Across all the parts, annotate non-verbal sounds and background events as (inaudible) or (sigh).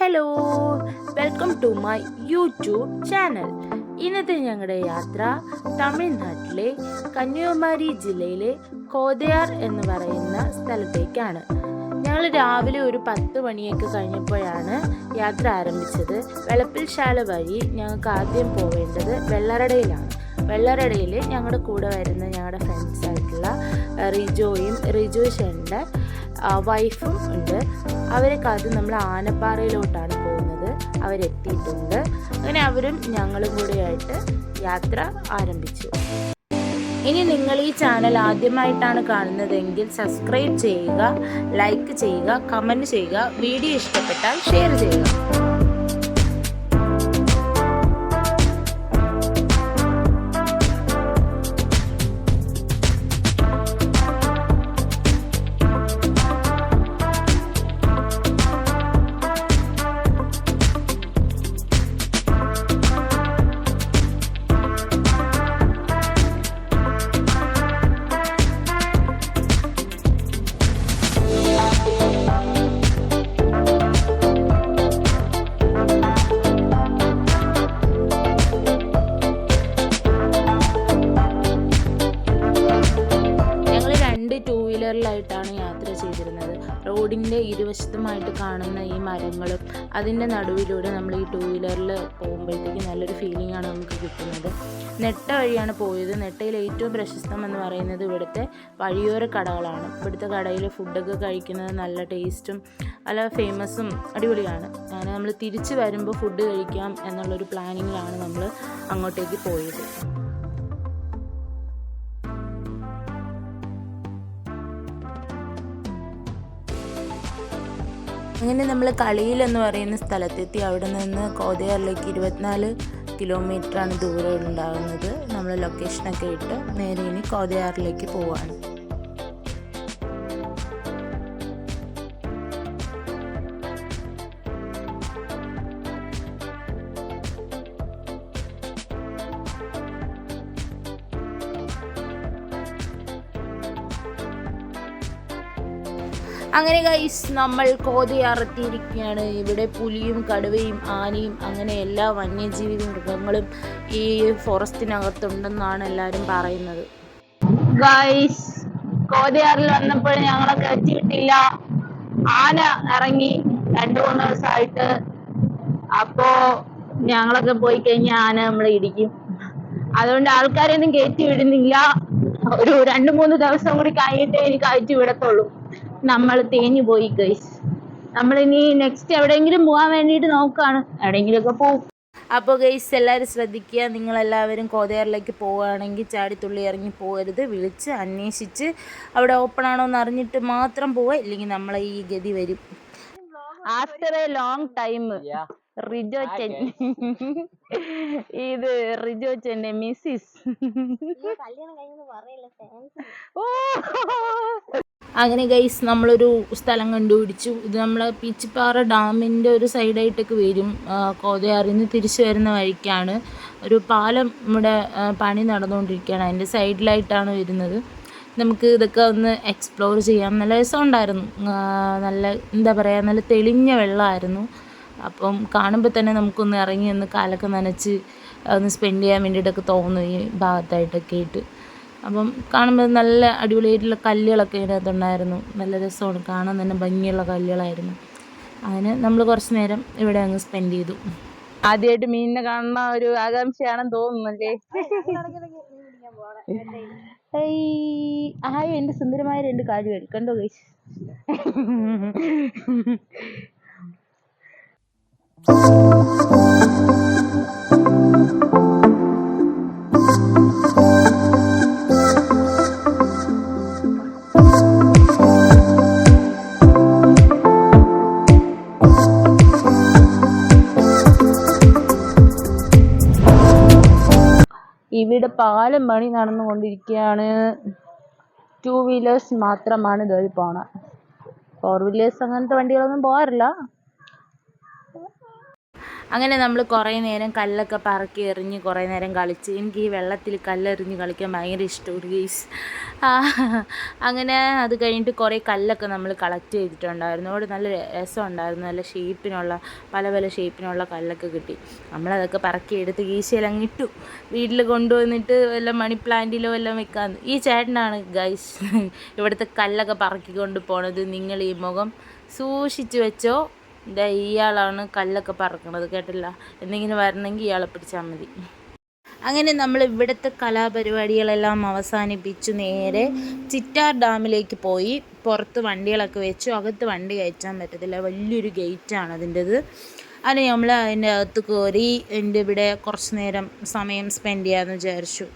Hello welcome to my YouTube channel ഇന്നത്തെ ഞങ്ങളുടെ യാത്ര തമിഴ്നാട്ടിലെ കന്യാകുമാരി ജില്ലയിലെ കോതയാർ എന്ന് പറയുന്ന സ്ഥലത്തേക്കാണ്. ഞങ്ങൾ രാവിലെ ഒരു പത്ത് മണിയൊക്കെ കഴിഞ്ഞപ്പോഴാണ് യാത്ര ആരംഭിച്ചത്. വെളപ്പിൽശാല വഴി ഞങ്ങൾക്ക് ആദ്യം പോവേണ്ടത് വെള്ളറടയിലാണ് വെള്ളറടയിൽ ഞങ്ങളുടെ കൂടെ വരുന്ന ഞങ്ങളുടെ ഫ്രണ്ട്സായിട്ടുള്ള റിജോയും റിജോ ചേട്ടന്റെ വൈഫും ഉണ്ട്. അവരെ കാത്ത് നമ്മൾ ആനപ്പാറയിലോട്ടാണ് പോകുന്നത്. അവരെത്തിയിട്ടുണ്ട്. അങ്ങനെ അവരും ഞങ്ങളും കൂടെയായിട്ട് യാത്ര ആരംഭിച്ചു. ഇനി നിങ്ങൾ ഈ ചാനൽ ആദ്യമായിട്ടാണ് കാണുന്നതെങ്കിൽ സബ്സ്ക്രൈബ് ചെയ്യുക ലൈക്ക് ചെയ്യുക കമന്റ് ചെയ്യുക വീഡിയോ ഇഷ്ടപ്പെട്ടാൽ ഷെയർ ചെയ്യുക. വീലറിലായിട്ടാണ് യാത്ര ചെയ്തിരുന്നത്. റോഡിന്റെ ഇരുവശത്തുമായിട്ട് കാണുന്ന ഈ മരങ്ങളും അതിന്റെ നടുവിലൂടെ നമ്മൾ ഈ ടൂ വീലറിൽ പോകുമ്പോഴത്തേക്ക് നല്ലൊരു ഫീലിംഗ് ആണ് നമുക്ക് കിട്ടുന്നത്. നെട്ട വഴിയാണ് പോയത്. നെട്ടയിൽ ഏറ്റവും പ്രശസ്തം എന്ന് പറയുന്നത് ഇവിടുത്തെ വഴിയോര കടകളാണ്. ഇവിടുത്തെ കടയിൽ ഫുഡൊക്കെ കഴിക്കുന്നത് നല്ല ടേസ്റ്റും നല്ല ഫേമസും അടിപൊളിയാണ്. അങ്ങനെ നമ്മൾ തിരിച്ച് വരുമ്പോൾ ഫുഡ് കഴിക്കാം എന്നുള്ളൊരു പ്ലാനിങ്ങിലാണ് നമ്മൾ അങ്ങോട്ടേക്ക് പോയത്. അങ്ങനെ നമ്മൾ കളിയിൽ എന്ന് പറയുന്ന സ്ഥലത്തെത്തി. അവിടെ നിന്ന് കോതയാറിലേക്ക് ഇരുപത്തിനാല് കിലോമീറ്ററാണ് ദൂരം ഉണ്ടാകുന്നത് നമ്മൾ ലൊക്കേഷനൊക്കെ ഇട്ട് നേരെ ഇനി കോതയാറിലേക്ക് പോവാണ്. അങ്ങനെ ഗൈസ് നമ്മൾ കോതിയറത്തിയിരിക്കുകയാണ്. ഇവിടെ പുലിയും കടുവയും ആനയും അങ്ങനെ എല്ലാ വന്യജീവി മൃഗങ്ങളും ഈ ഫോറസ്റ്റിനകത്തുണ്ടെന്നാണ് എല്ലാവരും പറയുന്നത്. ഗൈസ് കോതിയാറിൽ വന്നപ്പോൾ ഞങ്ങളെ കയറ്റി ആന ഇറങ്ങി രണ്ടു മൂന്ന് ദിവസമായിട്ട്. അപ്പോ ഞങ്ങളൊക്കെ പോയി കഴിഞ്ഞാൽ ആന നമ്മളെ ഇടിക്കും. അതുകൊണ്ട് ആൾക്കാരെയൊന്നും കയറ്റി വിടുന്നില്ല. ഒരു രണ്ടു മൂന്ന് ദിവസം കൂടി കഴിഞ്ഞിട്ടേ എനിക്ക് കയറ്റി വിടത്തുള്ളൂ. നമ്മൾ തേഞ്ഞു പോയി ഗൈസ് ഇനി നെക്സ്റ്റ് എവിടെയെങ്കിലും പോകാൻ വേണ്ടിയിട്ട് നോക്കുകയാണ് എവിടെയെങ്കിലുമൊക്കെ പോകും അപ്പോൾ ഗൈസ് എല്ലാവരും ശ്രദ്ധിക്കുക. നിങ്ങളെല്ലാവരും കോതയാറിലേക്ക് പോവുകയാണെങ്കിൽ ചാടിത്തുള്ളി ഇറങ്ങി പോകരുത്. വിളിച്ച് അന്വേഷിച്ച് അവിടെ ഓപ്പൺ ആണോ എന്ന് അറിഞ്ഞിട്ട് മാത്രം പോവുക. ഇല്ലെങ്കിൽ നമ്മളെ ഈ ഗതി വരും. After a long time Rijochan ഇത് റിജോച്ചന്റെ മിസ്സിസ് ഓ! അങ്ങനെ ഗൈസ് നമ്മളൊരു സ്ഥലം കണ്ടുപിടിച്ചു. ഇത് നമ്മളെ പീച്ചിപ്പാറ ഡാമിന്റെ ഒരു സൈഡായിട്ടൊക്കെ വരും. കോതയാറിൽ നിന്ന് തിരിച്ചു വരുന്ന വഴിക്കാണ്. ഒരു പാലം ഇവിടെ പണി നടന്നുകൊണ്ടിരിക്കുകയാണ്. അതിന്റെ സൈഡിലായിട്ടാണ് വരുന്നത്. നമുക്ക് ഇതൊക്കെ ഒന്ന് എക്സ്പ്ലോർ ചെയ്യാം. നല്ല രസമുണ്ടായിരുന്നു. നല്ല എന്താ പറയുക നല്ല തെളിഞ്ഞ വെള്ളമായിരുന്നു. അപ്പം കാണുമ്പോൾ തന്നെ നമുക്കൊന്ന് ഇറങ്ങി ഒന്ന് കാലൊക്കെ നനച്ച് ഒന്ന് സ്പെൻഡ് ചെയ്യാൻ വേണ്ടിയിട്ടൊക്കെ തോന്നും ഈ ഭാഗത്തായിട്ടൊക്കെ ആയിട്ട്. അപ്പം കാണുമ്പോൾ നല്ല അടിപൊളിയായിട്ടുള്ള കല്ലുകളൊക്കെ ഇതിനകത്തുണ്ടായിരുന്നു. നല്ല രസമാണ്. കാണാൻ തന്നെ ഭംഗിയുള്ള കല്ലുകളായിരുന്നു. അങ്ങനെ നമ്മൾ കുറച്ച് നേരം ഇവിടെ അങ്ങ് സ്പെൻഡ് ചെയ്തു. ആദ്യമായിട്ട് മീനിനെ കാണുന്ന ഒരു ആകാംക്ഷയാണെന്ന് തോന്നുന്നല്ലേ? ആയോ ഹായ് എന്റെ സുന്ദരമായ രണ്ട് കാലുകൾ. കണ്ടോ ഗൈസ് ഇവിടെ (laughs) പാലം പണി നടന്നുകൊണ്ടിരിക്കുകയാണ് ടു വീലേഴ്സ് മാത്രമാണ് ഇതുവഴി പോണത് ഫോർ വീലേഴ്സ് അങ്ങനത്തെ വണ്ടികളൊന്നും പോകാറില്ല. അങ്ങനെ നമ്മൾ കുറേ നേരം കല്ലൊക്കെ പറക്കി എറിഞ്ഞ് കുറേ നേരം കളിച്ച്. എനിക്ക് ഈ വെള്ളത്തിൽ കല്ലെറിഞ്ഞ് കളിക്കാൻ ഭയങ്കര ഇഷ്ടമാണ് ഗീസ് അങ്ങനെ അത് കഴിഞ്ഞിട്ട് കുറേ കല്ലൊക്കെ നമ്മൾ കളക്ട് ചെയ്തിട്ടുണ്ടായിരുന്നു. അവിടെ നല്ല രസം ഉണ്ടായിരുന്നു നല്ല ഷേപ്പിനുള്ള പല പല ഷേപ്പിനുള്ള കല്ലൊക്കെ കിട്ടി. നമ്മളതൊക്കെ പറക്കി എടുത്ത് ഗീശയിലങ്ങിട്ടു വീട്ടിൽ കൊണ്ടുവന്നിട്ട് വല്ല മണി പ്ലാന്റിലോ എല്ലാം വെക്കാൻ ഈ ചേട്ടനാണ് ഗൈസ് ഇവിടുത്തെ കല്ലൊക്കെ പറക്കിക്കൊണ്ട് പോണത്. നിങ്ങൾ ഈ മുഖം സൂക്ഷിച്ചു വെച്ചോ. ഇതാ ഇയാളാണ് കല്ലൊക്കെ പറക്കണത് കേട്ടില്ല. എന്തെങ്കിലും വരണമെങ്കിൽ ഇയാളെ പിടിച്ചാൽ മതി. അങ്ങനെ നമ്മൾ ഇവിടുത്തെ കലാപരിപാടികളെല്ലാം അവസാനിപ്പിച്ചു. നേരെ ചിറ്റാർ ഡാമിലേക്ക് പോയി. പുറത്ത് വണ്ടികളൊക്കെ വെച്ചു. അകത്ത് വണ്ടി കയറ്റാൻ പറ്റത്തില്ല. വലിയൊരു ഗേറ്റാണ് അതിന്റെത്. അങ്ങനെ നമ്മൾ അതിന്റെ അകത്ത് കയറി എന്റെ ഇവിടെ കുറച്ച് നേരം സമയം സ്പെൻഡ് ചെയ്യാമെന്ന് വിചാരിച്ചു.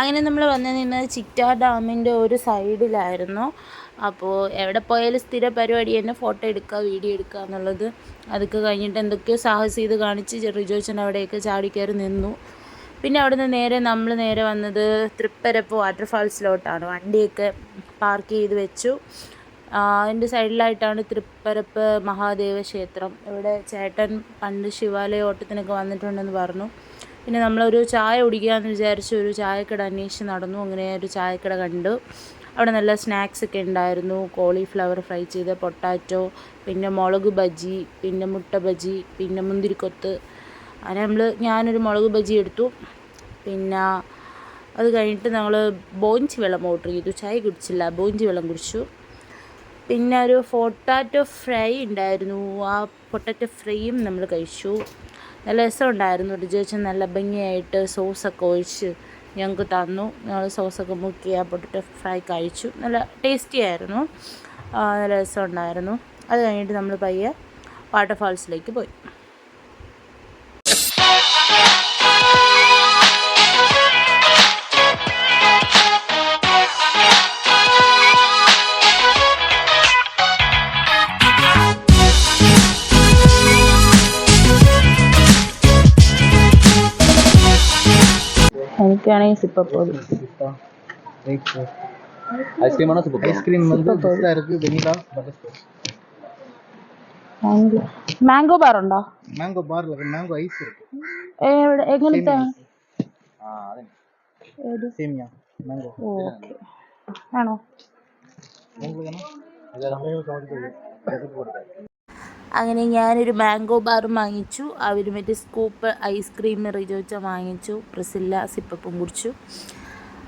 അങ്ങനെ നമ്മൾ വന്നു നിന്നത് ചിറ്റാർ ഡാമിന്റെ ഒരു സൈഡിലായിരുന്നു. അപ്പോൾ എവിടെ പോയാലും സ്ഥിര പരിപാടി തന്നെ ഫോട്ടോ എടുക്കുക വീഡിയോ എടുക്കുക എന്നുള്ളത്. അതൊക്കെ കഴിഞ്ഞിട്ട് എന്തൊക്കെയോ സാഹസം ചെയ്ത് കാണിച്ച് റിജോച്ചൻ അവിടെയൊക്കെ ചാടിക്കയറി നിന്നു. പിന്നെ അവിടുന്ന് നേരെ നമ്മൾ നേരെ വന്നത് തൃപ്പരപ്പ് വാട്ടർഫാൾസിലോട്ടാണ്. വണ്ടിയൊക്കെ പാർക്ക് ചെയ്ത് വെച്ചു. അതിന്റെ സൈഡിലായിട്ടാണ് തൃപ്പരപ്പ് മഹാദേവ ക്ഷേത്രം. ഇവിടെ ചേട്ടൻ പണ്ട് ശിവാലയ ഓട്ടത്തിനൊക്കെ വന്നിട്ടുണ്ടെന്ന് പറഞ്ഞു. പിന്നെ നമ്മളൊരു ചായ കുടിക്കാമെന്ന് വിചാരിച്ച് ഒരു ചായക്കട അന്വേഷിച്ച് നടന്നു. അങ്ങനെ ഒരു ചായക്കട കണ്ടു. അവിടെ നല്ല സ്നാക്സ് ഒക്കെ ഉണ്ടായിരുന്നു. കോളിഫ്ലവർ ഫ്രൈ ചെയ്ത പൊട്ടാറ്റോ പിന്നെ മുളക് ബജി പിന്നെ മുട്ട ബജി പിന്നെ മുന്തിരിക്കൊത്ത്. അങ്ങനെ നമ്മൾ ഞാനൊരു മുളക് ബജി എടുത്തു. പിന്നെ അത് കഴിഞ്ഞിട്ട് ഞങ്ങൾ ബോഞ്ചി വെള്ളം ഓർഡർ ചെയ്തു. ചായ കുടിച്ചില്ല ബോഞ്ചി വെള്ളം കുടിച്ചു. പിന്നെ ഒരു പൊട്ടാറ്റോ ഫ്രൈ ഉണ്ടായിരുന്നു. ആ പൊട്ടാറ്റോ ഫ്രൈയും നമ്മൾ കഴിച്ചു. നല്ല രസമുണ്ടായിരുന്നു. ഒരു ചോദിച്ചാൽ നല്ല ഭംഗിയായിട്ട് സോസൊക്കെ ഒഴിച്ച് ഞങ്ങൾക്ക് തന്നു. ഞങ്ങൾ സോസൊക്കെ മുക്കി പൊട്ടാറ്റോ ഫ്രൈ കഴിച്ചു. നല്ല ടേസ്റ്റി ആയിരുന്നു. നല്ല രസമുണ്ടായിരുന്നു. അത് കഴിഞ്ഞിട്ട് നമ്മൾ പയ്യെ വാട്ടർഫാൾസിലേക്ക് പോയി. ഒക്കെ ആണെങ്കിൽ സിപ്പപ്പോ ഐസ്ക്രീം ആണോ ice cream mango. Mango bar ഉണ്ടോ? മാംഗോ ബാർ മാംഗോ ഐസ് എവിടെ? എങ്ങനത്തെ? സേമിയ. മാംഗോ. ഓക്കേ. ആണോ? അങ്ങനെ ഞാനൊരു മാംഗോ ബാറും വാങ്ങിച്ചു. അവർ മറ്റേ സ്കൂപ്പ് ഐസ്ക്രീം റിജോച്ച വാങ്ങിച്ചു. പ്രസില്ല സിപ്പപ്പും കുടിച്ചു.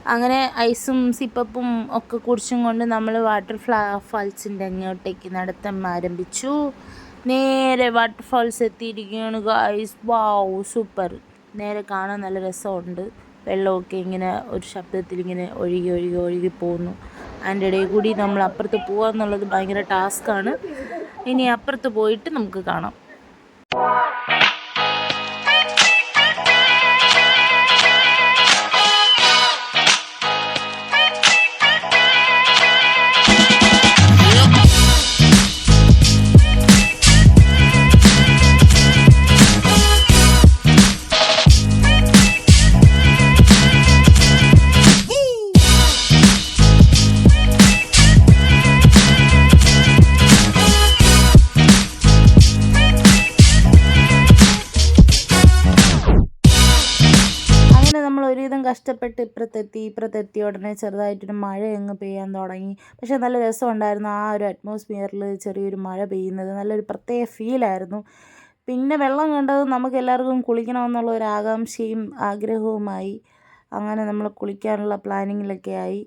അങ്ങനെ ഐസും സിപ്പപ്പും ഒക്കെ കുടിച്ചും കൊണ്ട് നമ്മൾ വാട്ടർ ഫ്ലാ ഫാൾസിന്റെ അങ്ങോട്ടേക്ക് നടത്തം ആരംഭിച്ചു. നേരെ വാട്ടർ ഫാൾസ് എത്തിയിരിക്കുകയാണ് ഗൈസ് വാവ് സൂപ്പർ നേരെ കാണാൻ നല്ല രസമുണ്ട്. വെള്ളമൊക്കെ ഇങ്ങനെ ഒരു ശബ്ദത്തിൽ ഇങ്ങനെ ഒഴുകി ഒഴുകി ഒഴുകി പോകുന്നു അതിന്റെ ഇടയിൽ കൂടി നമ്മൾ അപ്പുറത്ത് പോകുക എന്നുള്ളത് ഭയങ്കര ടാസ്ക്കാണ് ഇനി അപ്പുറത്ത് പോയിട്ട് നമുക്ക് കാണാം. കഷ്ടപ്പെട്ട് ഇപ്പുറത്തെത്തി ഇപ്പുറത്തെത്തി ഉടനെ ചെറുതായിട്ടൊരു മഴ അങ്ങ് പെയ്യാൻ തുടങ്ങി. പക്ഷേ നല്ല രസമുണ്ടായിരുന്നു ആ ഒരു അറ്റ്മോസ്ഫിയറിൽ ചെറിയൊരു മഴ പെയ്യുന്നത്. നല്ലൊരു പ്രത്യേക ഫീലായിരുന്നു പിന്നെ വെള്ളം കണ്ടത് നമുക്ക് എല്ലാവർക്കും കുളിക്കണമെന്നുള്ള ഒരു ആകാംക്ഷയും ആഗ്രഹവുമായി അങ്ങനെ നമ്മൾ കുളിക്കാനുള്ള പ്ലാനിങ്ങിലൊക്കെ ആയി.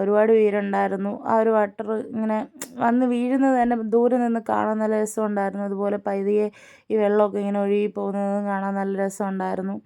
ഒരുപാട് പേരുണ്ടായിരുന്നു. ആ ഒരു വാട്ടർ ഇങ്ങനെ വന്ന് വീഴുന്നത് തന്നെ ദൂരെ നിന്ന് കാണാൻ നല്ല രസമുണ്ടായിരുന്നു. അതുപോലെ പൈതിയെ ഈ വെള്ളമൊക്കെ ഇങ്ങനെ ഒഴുകി പോകുന്നതും കാണാൻ നല്ല രസമുണ്ടായിരുന്നു.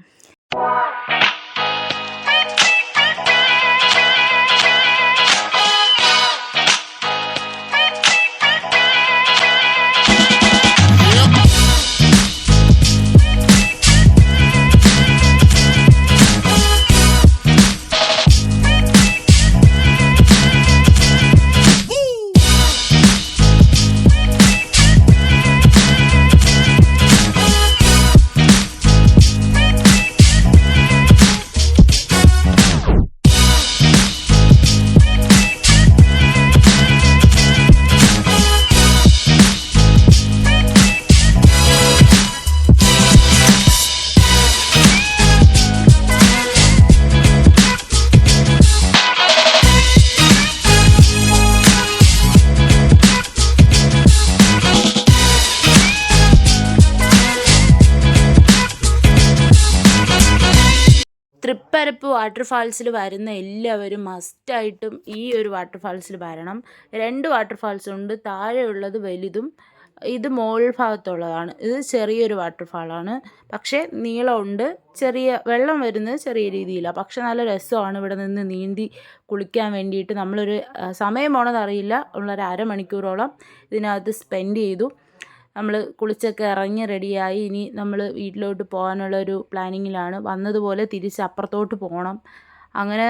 തൃപ്പരപ്പ് വാട്ടർഫാൾസിൽ വരുന്ന എല്ലാവരും മസ്റ്റായിട്ടും ഈ ഒരു വാട്ടർഫാൾസിൽ വരണം. രണ്ട് വാട്ടർഫാൾസ് ഉണ്ട് താഴെയുള്ളത് വലുതും ഇത് മോൾ ഭാഗത്തുള്ളതാണ്. ഇത് ചെറിയൊരു വാട്ടർഫാളാണ് പക്ഷേ നീളമുണ്ട് ചെറിയ വെള്ളം വരുന്നത് ചെറിയ രീതിയിലാണ് പക്ഷെ നല്ല രസമാണ് ഇവിടെ നിന്ന് നീന്തി കുളിക്കാൻ വേണ്ടിയിട്ട്. നമ്മളൊരു സമയം പോണത് അറിയില്ല ഉള്ളൊരു അരമണിക്കൂറോളം ഇതിനകത്ത് സ്പെൻഡ് ചെയ്തു. നമ്മൾ കുളിച്ചൊക്കെ ഇറങ്ങി റെഡിയായി ഇനി നമ്മൾ വീട്ടിലോട്ട് പോകാനുള്ള ഒരു പ്ലാനിങ്ങിലാണ്. വന്നതുപോലെ തിരിച്ച് അപ്പുറത്തോട്ട് പോകണം അങ്ങനെ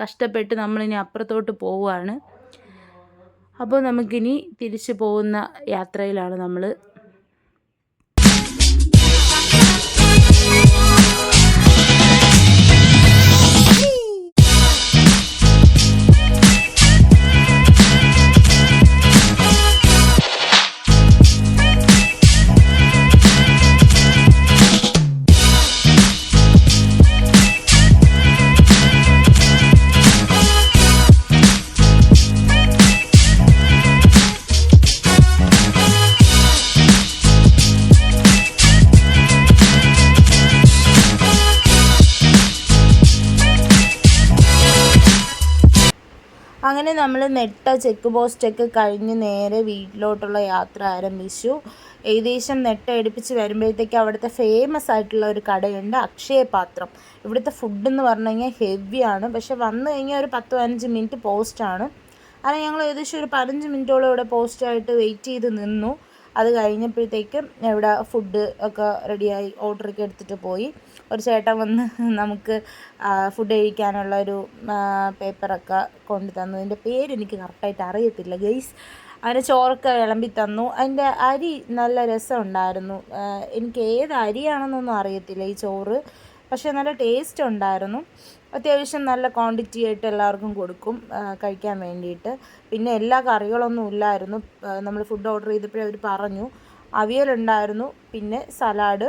കഷ്ടപ്പെട്ട് നമ്മളിനി അപ്പുറത്തോട്ട് പോവുകയാണ്. അപ്പോൾ നമുക്കിനി തിരിച്ചു പോകുന്ന യാത്രയിലാണ് നമ്മൾ നമ്മൾ നെട്ട ചെക്ക് പോസ്റ്റൊക്കെ കഴിഞ്ഞ് നേരെ വീട്ടിലോട്ടുള്ള യാത്ര ആരംഭിച്ചു. ഏകദേശം നെട്ട എടുപ്പിച്ച് വരുമ്പോഴത്തേക്ക് അവിടുത്തെ ഫേമസ് ആയിട്ടുള്ള ഒരു കടയുണ്ട് അക്ഷയപാത്രം ഇവിടുത്തെ ഫുഡ് എന്ന് പറഞ്ഞു കഴിഞ്ഞാൽ ഹെവിയാണ് പക്ഷെ വന്നു കഴിഞ്ഞാൽ ഒരു പത്ത് പതിനഞ്ച് മിനിറ്റ് പോസ്റ്റാണ് അങ്ങനെ ഞങ്ങൾ ഏകദേശം ഒരു പതിനഞ്ച് മിനിറ്റോളം ഇവിടെ പോസ്റ്റായിട്ട് വെയിറ്റ് ചെയ്ത് നിന്നു. അത് കഴിഞ്ഞപ്പോഴത്തേക്കും ഇവിടെ ഫുഡ് ഒക്കെ റെഡിയായി ഓർഡറൊക്കെ എടുത്തിട്ട് പോയി. ഒരു ചേട്ടൻ വന്ന് നമുക്ക് ഫുഡ് കഴിക്കാനുള്ള ഒരു പേപ്പറൊക്കെ കൊണ്ടു തന്നു. അതിന്റെ പേരെനിക്ക് കറക്റ്റായിട്ട് അറിയത്തില്ല ഗെയ്സ് അതിന് ചോറൊക്കെ വിളമ്പി തന്നു. അതിന്റെ അരി നല്ല രസമുണ്ടായിരുന്നു എനിക്ക് ഏത് അരിയാണെന്നൊന്നും അറിയത്തില്ല ഈ ചോറ്. പക്ഷേ നല്ല ടേസ്റ്റ് ഉണ്ടായിരുന്നു. അത്യാവശ്യം നല്ല ക്വാണ്ടിറ്റി ആയിട്ട് എല്ലാവർക്കും കൊടുക്കും കഴിക്കാൻ വേണ്ടിയിട്ട്. പിന്നെ എല്ലാ കറികളൊന്നും ഇല്ലായിരുന്നു. നമ്മൾ ഫുഡ് ഓർഡർ ചെയ്തപ്പോഴേ അവർ പറഞ്ഞു അവിയലുണ്ടായിരുന്നു പിന്നെ സലാഡ്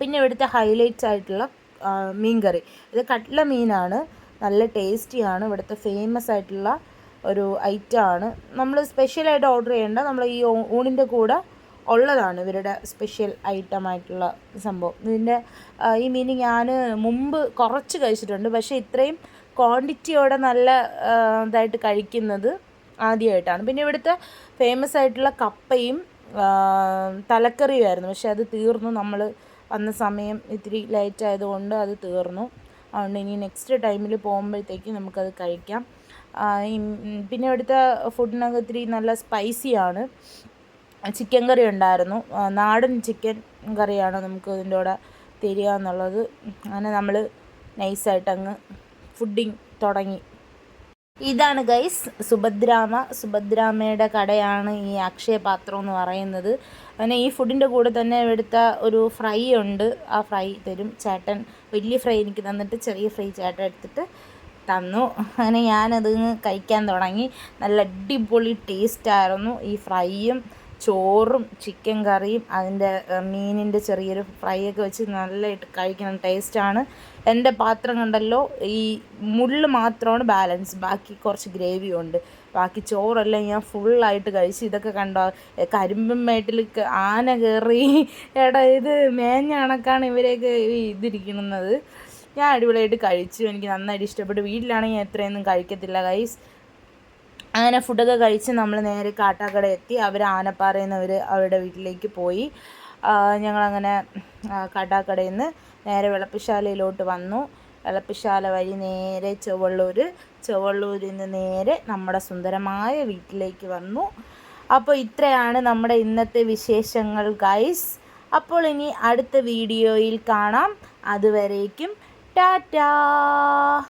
പിന്നെ ഇവിടുത്തെ ഹൈലൈറ്റ്സ് ആയിട്ടുള്ള മീൻ മീൻകറി. ഇത് കട്ട്ല മീനാണ് നല്ല ടേസ്റ്റിയാണ് ഇവിടുത്തെ ഫേമസ് ആയിട്ടുള്ള ഒരു ഐറ്റമാണ് നമ്മൾ സ്പെഷ്യലായിട്ട് ഓർഡർ ചെയ്യേണ്ട നമ്മൾ ഈ ഊണിന്റെ കൂടെ ഉള്ളതാണ് ഇവരുടെ സ്പെഷ്യൽ ഐറ്റമായിട്ടുള്ള സംഭവം. ഇതിന്റെ ഈ മീൻ ഞാൻ മുമ്പ് കുറച്ച് കഴിച്ചിട്ടുണ്ട്. പക്ഷേ ഇത്രയും ക്വാണ്ടിറ്റിയോടെ നല്ല ഇതായിട്ട് കഴിക്കുന്നത് ആദ്യമായിട്ടാണ് പിന്നെ ഇവിടുത്തെ ഫേമസ് ആയിട്ടുള്ള കപ്പയും തലക്കറിയുമായിരുന്നു പക്ഷെ അത് തീർന്നു. നമ്മൾ വന്ന സമയം ഇത്തിരി ലൈറ്റ് ആയതുകൊണ്ട് അത് തീർന്നു. അതുകൊണ്ട് ഇനി നെക്സ്റ്റ് ടൈമിൽ പോകുമ്പോഴത്തേക്ക് നമുക്കത് കഴിക്കാം. പിന്നെ ഇവിടുത്തെ ഫുഡിനൊക്കെ ഇത്തിരി നല്ല സ്പൈസിയാണ് ചിക്കൻ കറി ഉണ്ടായിരുന്നു. നാടൻ ചിക്കൻ കറിയാണ് നമുക്ക് ഇതിന്റെ കൂടെ തരിക എന്നുള്ളത്. അങ്ങനെ നമ്മൾ നൈസായിട്ട് അങ്ങ് ഫുഡിങ് തുടങ്ങി. ഇതാണ് ഗൈസ് സുഭദ്രാമ. സുഭദ്രാമയുടെ കടയാണ് ഈ അക്ഷയപാത്രം എന്ന് പറയുന്നത്. അങ്ങനെ ഈ ഫുഡിന്റെ കൂടെ തന്നെ എടുത്ത ഒരു ഫ്രൈ ഉണ്ട്. ആ ഫ്രൈ തരും. ചേട്ടൻ വലിയ ഫ്രൈ എനിക്ക് തന്നിട്ട് ചെറിയ ഫ്രൈ ചേട്ടൻ എടുത്തിട്ട് തന്നു. അങ്ങനെ ഞാനത് കഴിക്കാൻ തുടങ്ങി. നല്ല അടിപൊളി ടേസ്റ്റായിരുന്നു ഈ ഫ്രൈയും ചോറും ചിക്കൻ കറിയും അതിന്റെ മീനിന്റെ ചെറിയൊരു ഫ്രൈ ഒക്കെ വെച്ച് നല്ലതായിട്ട് കഴിക്കണം. ടേസ്റ്റാണ്. എന്റെ പാത്രം കണ്ടല്ലോ ഈ മുള്ള് മാത്രമാണ് ബാലൻസ്. ബാക്കി കുറച്ച് ഗ്രേവി ഉണ്ട്. ബാക്കി ചോറെല്ലാം ഞാൻ ഫുള്ളായിട്ട് കഴിച്ച് ഇതൊക്കെ കണ്ടോ കരിമ്പും മേട്ടിൽ ആന കയറി. എടാ ഇത് മേഞ്ഞ കണക്കാണ് ഇവരെയൊക്കെ ഇതിരിക്കുന്നത്. ഞാൻ അടിപൊളിയായിട്ട് കഴിച്ചു. എനിക്ക് നന്നായിട്ട് ഇഷ്ടപ്പെട്ടു. വീട്ടിലാണെങ്കിൽ ഞാൻ എത്രയൊന്നും കഴിക്കത്തില്ല ഗൈസ് അങ്ങനെ ഫുഡൊക്കെ കഴിച്ച് നമ്മൾ നേരെ കാട്ടാക്കട എത്തി. അവർ ആനപ്പാറയിൽ നിന്ന് അവർ അവരുടെ വീട്ടിലേക്ക് പോയി. ഞങ്ങളങ്ങനെ കാട്ടാക്കടയിൽ നിന്ന് നേരെ വെളപ്പിശാലയിലോട്ട് വന്നു. വെളപ്പിശാല വഴി നേരെ ചുവള്ളൂർ ചുവള്ളൂരിൽ നിന്ന് നേരെ നമ്മുടെ സുന്ദരമായ വീട്ടിലേക്ക് വന്നു. അപ്പോൾ ഇത്രയാണ് നമ്മുടെ ഇന്നത്തെ വിശേഷങ്ങൾ ഗൈസ്. അപ്പോൾ ഇനി അടുത്ത വീഡിയോയിൽ കാണാം. അതുവരേക്കും ടാറ്റാ!